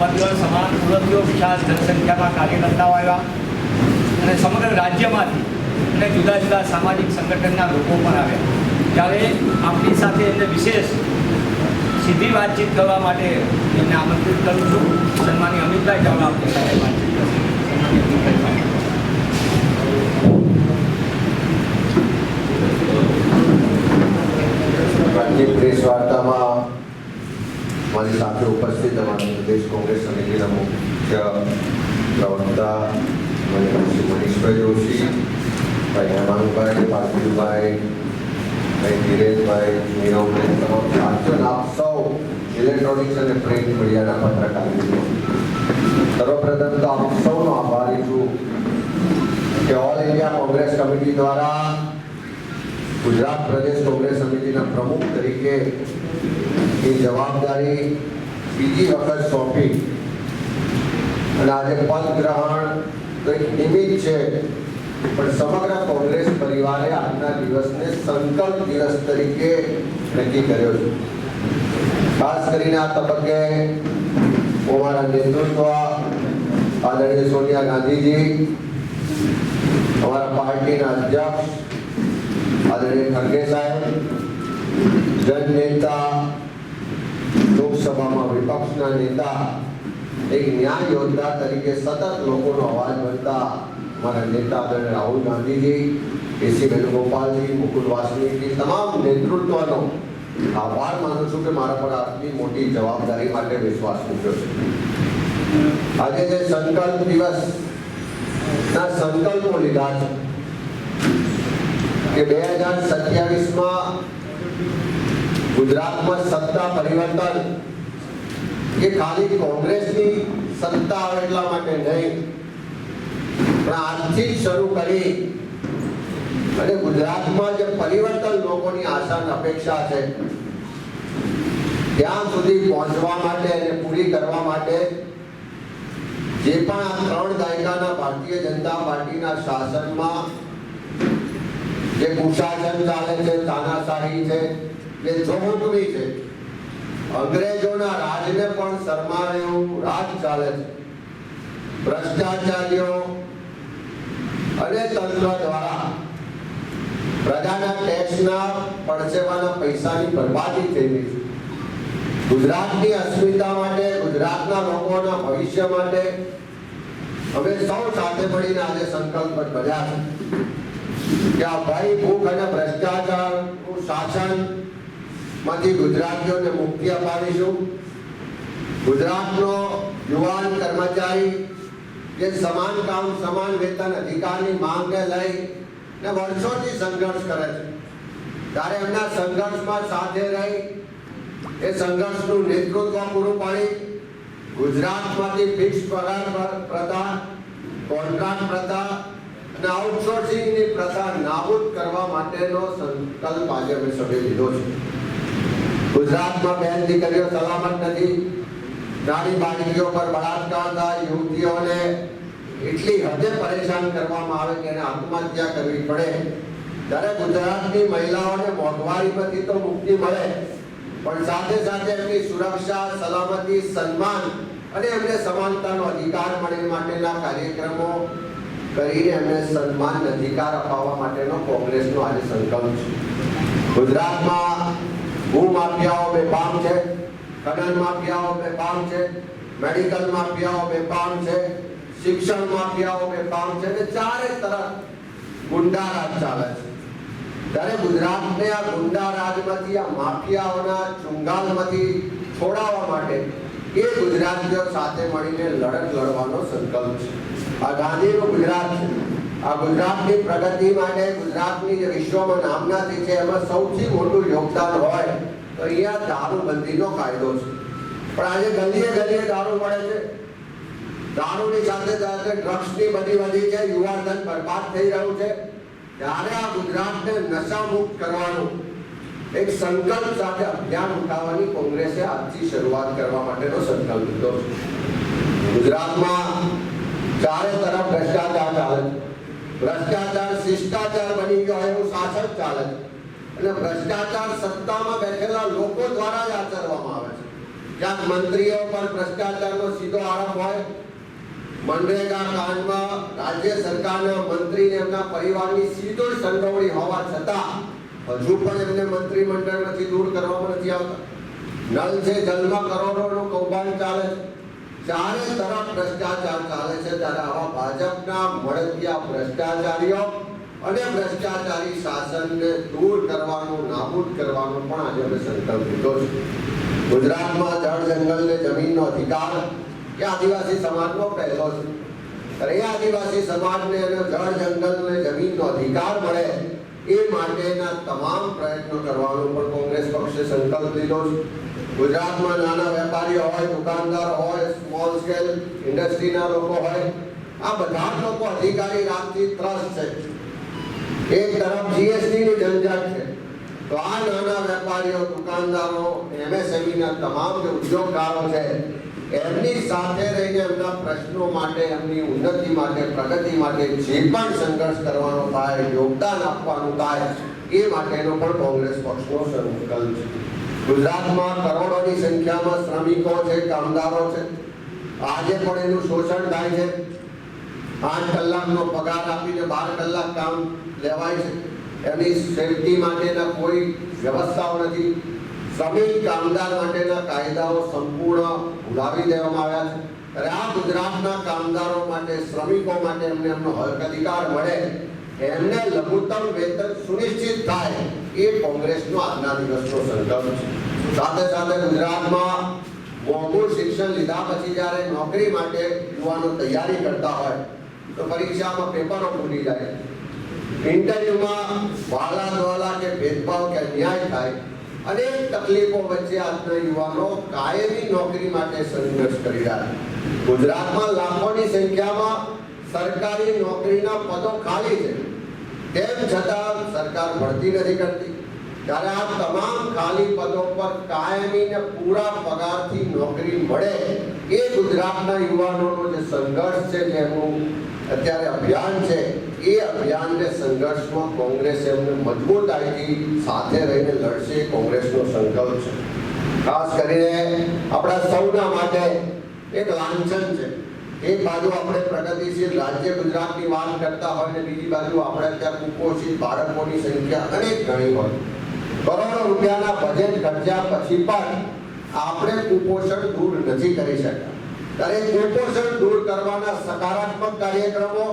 પરિષદ સમાન સુરતીઓ વિશાળ જનસંખ્યામાં કાર્યકર્તાઓ આવ્યા અને સમગ્ર રાજ્યમાંથી અને જુદા જુદા સામાજિક સંગઠનના લોકો પણ આવ્યા. ત્યારે આપણી સાથે એમને વિશેષ સીધી વાતચીત કરવા માટે એમને આમંત્રિત કરું છું. સન્માની અમિતભાઈ ચાવડા આપણી સાથે વાતચીત કરશે. વાર્તામાં મારી સાથે ઉપસ્થિત અમારા પ્રદેશ કોંગ્રેસ સમિતિના મુખ્ય પ્રવક્તા શ્રી મનીષભાઈ જોશી, ભાઈ હેમાનુભાઈ પાર્થિવભાઈ, ભાઈ ધીરેજભાઈ નીરવભાઈ તમામ સાચન આપ સૌ ઇલેક્ટ્રોનિક્સ અને પ્રિન્ટ મીડિયાના પત્રકાર. મિત્રો સર્વપ્રથમ તો આપ સૌનો આભારી છું કે ઓલ ઇન્ડિયા કોંગ્રેસ કમિટી દ્વારા ગુજરાત પ્રદેશ કોંગ્રેસ સમિતિના પ્રમુખ તરીકે એ જવાબદારી બીજી વખત સોંપી. અને આજે પદ ગ્રહણ તો એક નિમિત્ત છે, પણ સમગ્ર કોંગ્રેસ પરિવારે આજના દિવસને સંકલ્પ દિવસ તરીકે નક્કી કર્યો છે. ખાસ કરીને આ તબક્કે હું મારા નેતૃત્વ, આદરણીય સોનિયા ગાંધીજી, અમારા પાર્ટીના અધ્યક્ષ, આદરણીય ખડગે સાહેબ જનનેતા લોકસભામાં વિપક્ષના નેતા, એક ન્યાય યોદ્ધા તરીકે સતત લોકોનો અવાજ બનતા મારા નેતા રાહુલ ગાંધીજી, એસી વેણુગોપાલજી, મુકુલ વાસનીજી તમામ નેતૃત્વનો આભાર માનું છું કે મારા પર આટલી મોટી જવાબદારી માટે વિશ્વાસ મૂક્યો છે. આજે જે સંકલ્પ દિવસ ના સંકલ્પો લીધા છે કે બે હજાર સત્યાવીસમાં ગુજરાતમાં સત્તા પરિવર્તન એ ખાલી કોંગ્રેસની સત્તા એટલા માટે નહીં. પણ આજથી જ શરૂ કરી અને ગુજરાતમાં જે પરિવર્તન લોકોની આશા અને અપેક્ષા છે, ત્યાં સુધી પહોંચવા માટે અને પૂરી કરવા માટે જે પણ આ ત્રણ દાયકાના ભારતીય જનતા પાર્ટીના શાસનમાં જે કુશાસન ચાલે છે, તાનાશાહી છે જે જોહુકમી છે. અંગ્રેજોના રાજને પણ શરમાવે રાજ ચાલે છે. ભ્રષ્ટાચારીઓ અને તંત્ર દ્વારા પ્રજાના ટેક્સના પડસેવાના પૈસાની બરબાદી થઈ રહી છે. ગુજરાતની અસ્મિતા માટે, ગુજરાતના લોકોના ભવિષ્ય માટે અમે સૌ સાથે મળીને આજે સંકલ્પ કર્યા છે. કે આ ભય ભૂખ અને ભ્રષ્ટાચારનું શાસન માંથી ગુજરાતીઓને મુક્તિ અપાવીશું ગુજરાતનો યુવાન કર્મચારી જે સમાન કામ, સમાન વેતન અધિકારની માંગને લઈ ને વર્ષોથી સંઘર્ષ કરે છે. ત્યારે એમના સંઘર્ષમાં સાથે રહી, એ સંઘર્ષનું નેતૃત્વ પૂરું પાડી, ગુજરાતમાંથી ફિક્સ પગાર પર- પ્રથા કોન્ટ્રાક્ટ પ્રથા અને આઉટસોર્સિંગની પ્રથા નાબૂદ કરવા માટેનો સંકલ્પ આજે અમે સભ્ય લીધો છે. ગુજરાતમાં બેન દીકરીઓ સલામત નથી. નાની બાળકીઓ પર બળાત્કાર થાય, યુવતીઓને એટલી હદે પરેશાન કરવામાં આવે કે એને આત્મહત્યા કરવી પડે. ત્યારે ગુજરાતની મહિલાઓને મોંઘવારીમાંથી તો મુક્તિ મળે. પણ સાથે સાથે એમની સુરક્ષા, સલામતી, સન્માન અને એમને સમાનતાનો અધિકાર મળે માટેના કાર્યક્રમો કરીને એમને સન્માન, અધિકાર અપાવવા માટેનો કોંગ્રેસનો આજે સંકલ્પ છે. ગુજરાતમાં ભૂ માફિયાઓ બેફામ છે ખનન માફિયાઓ બેફામ છે, મેડિકલ માફિયાઓ બેફામ છે, શિક્ષણ માફિયાઓ બેફામ છે ને ચારે તરફ ગુંડા રાજ ચાલે છે. ત્યારે ગુજરાતને આ ગુંડા રાજમાંથી આ માફિયાઓના ચુંગાલમાંથી છોડાવવા માટે એ ગુજરાતીઓ સાથે મળીને લડત લડવાનો સંકલ્પ છે. આ ગાંધીનું ગુજરાત છે. આ ગુજરાતની પ્રગતિ માટે ગુજરાતની જે વિશ્વમાં નામના થઈ છે, એમાં સૌથી મોટું યોગદાન હોય તો અહીંયા દારૂબંધીનો કાયદો છે. પણ આજે ગલીએ ગલીએ દારૂ મળે છે. દારૂની સાથે સાથે ડ્રગ્સની બધી વધી છે, યુવાધન બરબાદ થઈ રહ્યું છે. ત્યારે આ ગુજરાતને નશા મુક્ત કરવાનું એક સંકલ્પ સાથે અભિયાન ઉઠાવવાની કોંગ્રેસે આજથી શરૂઆત કરવા માટેનો સંકલ્પ લીધો છે. ગુજરાતમાં ચારે તરફ ભ્રષ્ટાચાર ચાલે છે. ભ્રષ્ટાચાર, શિષ્ટાચાર બની ગયો એવું શાસન ચાલે છે. અને ભ્રષ્ટાચાર સત્તામાં બેઠેલા લોકો દ્વારા જ આચરવામાં આવે છે. ક્યાંક મંત્રીઓ પર ભ્રષ્ટાચારનો સીધો આરોપ હોય, મનરેગા કાંડમાં રાજ્ય સરકારના મંત્રીને એમના પરિવારની સીધો જ સંડોવણી હોવા છતાં હજુ પણ એમને મંત્રીમંડળમાંથી દૂર કરવામાં નથી આવતા. નલ છે, જલમાં કરોડોનું કૌભાંડ ચાલે છે. ચારે તરફ ભ્રષ્ટાચાર ચાલે છે ત્યારે આવા ભાજપના મળતિયા ભ્રષ્ટાચારીઓ અને ભ્રષ્ટાચારી શાસનને દૂર કરવાનું, નાબૂદ કરવાનું પણ આજે અમે સંકલ્પ લીધો છે. ગુજરાતમાં જળ જંગલ ને જમીનનો અધિકાર એ આદિવાસી સમાજનો પહેલો છે. ત્યારે એ આદિવાસી સમાજને જળ જંગલ ને જમીનનો અધિકાર મળે એ માટેના તમામ પ્રયત્નો કરવાનો પણ કોંગ્રેસ પક્ષે સંકલ્પ લીધો છે. ગુજરાતમાં નાના વેપારીઓ હોય, દુકાનદાર હોય સ્મોલ સ્કેલ ઇન્ડસ્ટ્રીના લોકો હોય, આ બધા જ લોકો અધિકારી રાજથી ત્રસ્ત છે. એક તરફ જીએસટી ની ઝંઝટ છે. તો આ નાના વેપારીઓ, દુકાનદારો એમએસએમઈના તમામ જે ઉદ્યોગકારો છે એમની સાથે રહીને એમના પ્રશ્નો માટે, એમની ઉન્નતિ માટે, પ્રગતિ માટે જે પણ સંઘર્ષ કરવાનો થાય, યોગદાન આપવાનું થાય, એ માટેનો પણ કોંગ્રેસ પક્ષનો સંકલ્પ છે. ગુજરાતમાં કરોડોની સંખ્યામાં શ્રમિકો છે, કામદારો છે. આજે પણ એનું શોષણ થાય છે. આઠ કલાકનો પગાર આપીને બાર કલાક કામ લેવાય છે. એની સેફટી માટેના કોઈ વ્યવસ્થાઓ નથી. શ્રમિક કામદાર માટેના કાયદાઓ સંપૂર્ણ ભૂલાવી દેવામાં આવ્યા છે. ત્યારે આ ગુજરાતના કામદારો માટે, શ્રમિકો માટે એમને એમનો હક અધિકાર મળે, એમને લઘુત્તમ વેતન સુનિશ્ચિત થાય, એ કોંગ્રેસનો આજના દિવસનો સંકલ્પ છે. સાથે સાથે ગુજરાતમાં મોંઘું શિક્ષણ લીધા પછી જ્યારે નોકરી માટે યુવાનો તૈયારી કરતા હોય, તો પરીક્ષામાં પેપરો ભૂલી જાય. ઇન્ટરવ્યુમાં વાલા દ્વાલા કે ભેદભાવ કે અન્યાય થાય અનેક તકલીફો વચ્ચે આજના યુવાનો કાયમી નોકરી માટે સંઘર્ષ કરી રહ્યા છે. ગુજરાતમાં લાખોની સંખ્યામાં સરકારી નોકરીના પદો ખાલી છે. તેમ છતાં સરકાર ભરતી નથી કરતી. ત્યારે આ તમામ ખાલી પદો પર કાયમી ને પૂરા પગારથી નોકરી મળે એ ગુજરાતના યુવાનોનો જે સંઘર્ષ છે જેનું અત્યારે અભિયાન છે. એ અભિયાનને સંઘર્ષમાં કોંગ્રેસ એમને મજબૂતાઈથી સાથે રહીને લડશે કોંગ્રેસનો સંકલ્પ છે. ખાસ કરીને આપણા સૌના માટે એક લાંછન છે. એક બાજુ આપણે પ્રગતિશીલ રાજ્ય ગુજરાતની વાત કરતા હોય ને બીજી બાજુ આપણે ત્યાં કુપોષિત બાળકોની સંખ્યા અનેક ગણી હોય. કરોડો રૂપિયાના બજેટ ખર્ચ્યા પછી પણ આપણે કુપોષણ દૂર નથી કરી શકતા. ત્યારે કુપોષણ દૂર કરવાના સકારાત્મક કાર્યક્રમો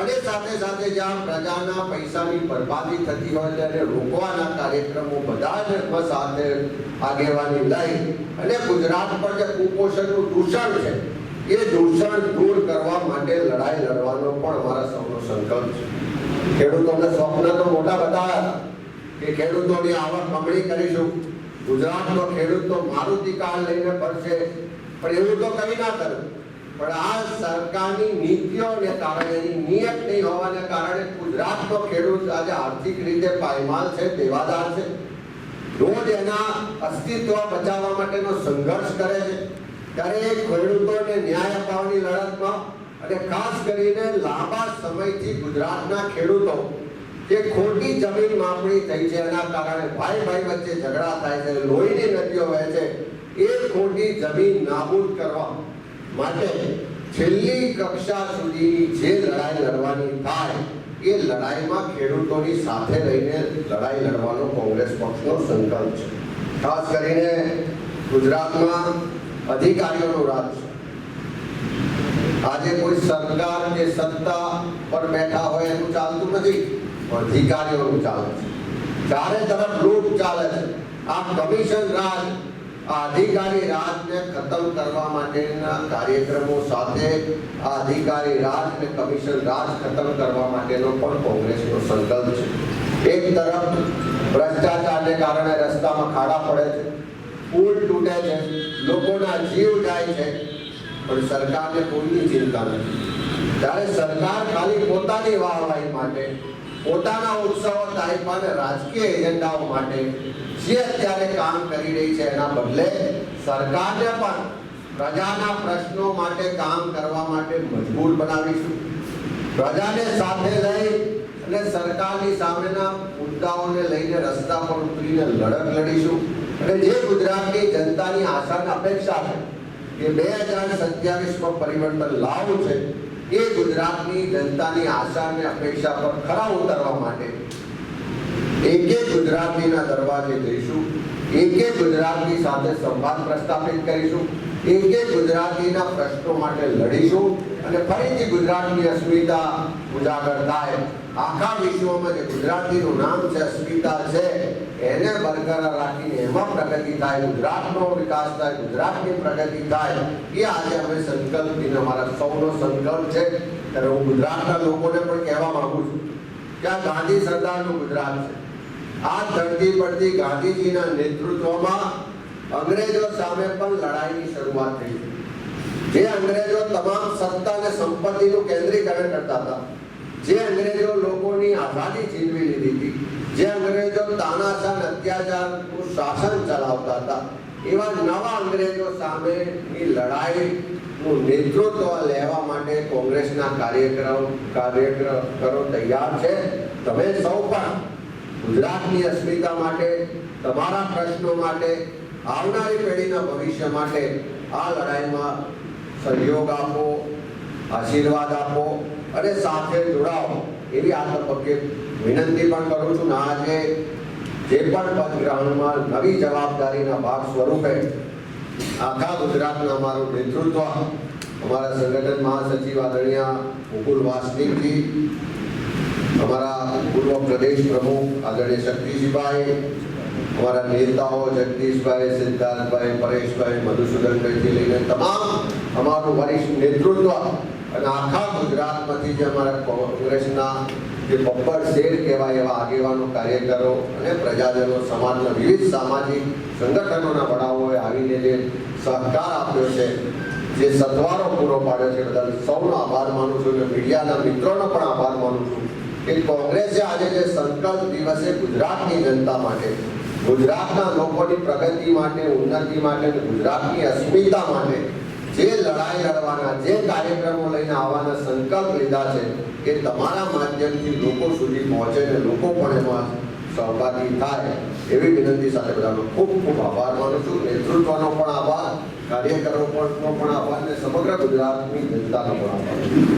અને સાથે સાથે જ્યાં પ્રજાના પૈસાની બરબાદી થતી હોય તેને રોકવાના કાર્યક્રમો બધા જ સાથે આગેવાની લઈ અને ગુજરાત પર જે કુપોષણનું દૂષણ છે, એ દૂષણ દૂર કરવા માટે લડાઈ લડવાનો પણ અમારા સૌનો સંકલ્પ છે. ખેડૂતોને સ્વપ્ન તો મોટા બતાવ્યા કે ખેડૂતોની આવક બમણી કરીશું. ગુજરાતનો ખેડૂત તો મારુતિ કાર લઈને ફરશે. પણ એવું તો કઈ ના કર્યું પણ આ સરકારની નીતિઓને કારણે એની નિયત નહીં હોવાને કારણે ગુજરાતનો ખેડૂત આજે આર્થિક રીતે પાયમાલ છે, દેવાદાર છે. રોજ એના અસ્તિત્વ બચાવવા માટેનો સંઘર્ષ કરે છે. ત્યારે ખેડૂતોને ન્યાય અપાવવાની લડતમાં અને ખાસ કરીને લાંબા સમયથી ગુજરાતના ખેડૂતો જે ખોટી જમીન માપણી થઈ છે એના કારણે ભાઈ ભાઈ વચ્ચે ઝઘડા થાય છે, લોહીની નદીઓ વહે છે એ ખોટી જમીન નાબૂદ કરવા માટે છેલ્લી કક્ષા સુધીની જે લડાઈ લડવાની થાય, એ લડાઈમાં ખેડૂતોની સાથે રહીને લડાઈ લડવાનો કોંગ્રેસ પક્ષનો સંકલ્પ છે. ખાસ કરીને ગુજરાતમાં અધિકારીઓનું રાજ છે. આજે કોઈ સરકાર કે સત્તા પર બેઠા હોય એનું ચાલતું નથી, અધિકારીઓનું ચાલે છે. ચારે તરફ લૂંટ ચાલે છે. આ કમિશન રાજ અધિકારી રાજને ખતમ કરવા માટેના કાર્યક્રમો સાથે આ અધિકારી રાજ અને કમિશન રાજ ખતમ કરવા માટેનો પણ કોંગ્રેસનો સંકલ્પ છે. એક તરફ ભ્રષ્ટાચારને કારણે રસ્તામાં ખાડા પડે છે, પુલ તૂટે છે, લોકોના જીવ જાય છે, પણ સરકારને કોઈની ચિંતા નથી. ત્યારે સરકાર ખાલી પોતાની વાહવાહી માટે, પોતાના ઉત્સવો થાય અને રાજકીય એજન્ડાઓ માટે જે અત્યારે કામ કરી રહી છે, એના બદલે સરકારને પણ પ્રજાના પ્રશ્નો માટે કામ કરવા માટે મજબૂર બનાવીશું. પ્રજાને સાથે લઈ અને સરકારની સામેના મુદ્દાઓને લઈને રસ્તા પર ઉતરીને લડત લડીશું. અને જે ગુજરાતની જનતાની આશાની અપેક્ષા છે કે બે હજાર સત્યાવીસમાં પરિવર્તન લાવવું છે, એ ગુજરાતની જનતાની આશા અને અપેક્ષા પર ખરા ઉતરવા માટે એક એક ગુજરાતીના દરવાજે જઈશું. એક એક ગુજરાતી સાથે સંવાદ પ્રસ્થાપિત કરીશું. એક એક ગુજરાતીના પ્રશ્નો માટે લડીશું અને ફરીથી ગુજરાતની અસ્મિતા ઉજાગર થાય. આખા વિશ્વમાં જે ગુજરાતીનું નામ છે, અસ્મિતા છે, એને બરકરાર રાખીને એમાં પ્રગતિ થાય, ગુજરાતનો વિકાસ થાય, ગુજરાતની પ્રગતિ થાય, એ આજે અમે સંકલ્પ લઈને અમારા સૌનો સંકલ્પ છે. ત્યારે હું ગુજરાતના લોકોને પણ કહેવા માગું છું કે આ ગાંધી સરદારનું ગુજરાત છે. આ ધરતી પરથી ગાંધીજીના નેતૃત્વમાં અંગ્રેજો સામે પણ લડાઈની શરૂઆત થઈ જે અંગ્રેજો તમામ સત્તા અને સંપત્તિનું કેન્દ્રીકરણ કરતા હતા. જે અંગ્રેજો લોકોની આઝાદી છીનવી લીધી હતી. જે અંગ્રેજો તાનાશાહ અત્યાચારનું શાસન ચલાવતા હતા. એવા નવા અંગ્રેજો સામેની લડાઈનું નેતૃત્વ લેવા માટે કોંગ્રેસના કાર્યકરો કાર્યકરો તૈયાર છે. તમે સૌ પણ ગુજરાતની અસ્મિતા માટે, તમારા પ્રશ્નો માટે, આવનારી પેઢીના ભવિષ્ય માટે આ લડાઈમાં સહયોગ આપો, આશીર્વાદ આપો અને સાથે જોડાઓ. એવી આ તબક્કે વિનંતી પણ કરું છું આજે જે પણ પદગ્રહણમાં નવી જવાબદારીના ભાગ સ્વરૂપે આખા ગુજરાતનું અમારું નેતૃત્વ, અમારા સંગઠન મહાસચિવ આદરણીય મુકુલ વાસનિકજી અમારા પૂર્વ પ્રદેશ પ્રમુખ આદરણીય શક્તિજીભાઈ, અમારા નેતાઓ જગદીશભાઈ, સિદ્ધાર્થભાઈ, પરેશભાઈ, મધુસૂદનભાઈથી લઈને તમામ અમારું વરિષ્ઠ નેતૃત્વ અને આખા ગુજરાતમાંથી જે અમારા કોંગ્રેસના જે બબ્બર શેર કહેવાય એવા આગેવાનો, કાર્યકરો અને પ્રજાજનો, સમાજના વિવિધ સામાજિક સંગઠનોના વડાઓએ આવીને જે સહકાર આપ્યો છે, જે સત્વારો પૂરો પાડ્યો છે, બદલ સૌનો આભાર માનું છું અને મીડિયાના મિત્રોનો પણ આભાર માનું છું. કે કોંગ્રેસે આજે જે સંકલ્પ દિવસે ગુજરાતની જનતા માટે, ગુજરાતના લોકોની પ્રગતિ માટે, ઉન્નતિ માટે ગુજરાતની અસ્મિતા માટે જે લડાઈ લડવાના, જે કાર્યક્રમો લઈને આવવાના સંકલ્પ લીધા છે, એ તમારા માધ્યમથી લોકો સુધી પહોંચે ને લોકો પણ એમાં સહભાગી થાય, એવી વિનંતી સાથે બધાનો ખૂબ ખૂબ આભાર માનું છું. નેતૃત્વનો પણ આભાર, કાર્યકરો પણ પણ આભાર ને સમગ્ર ગુજરાતની જનતાનો પણ આભાર.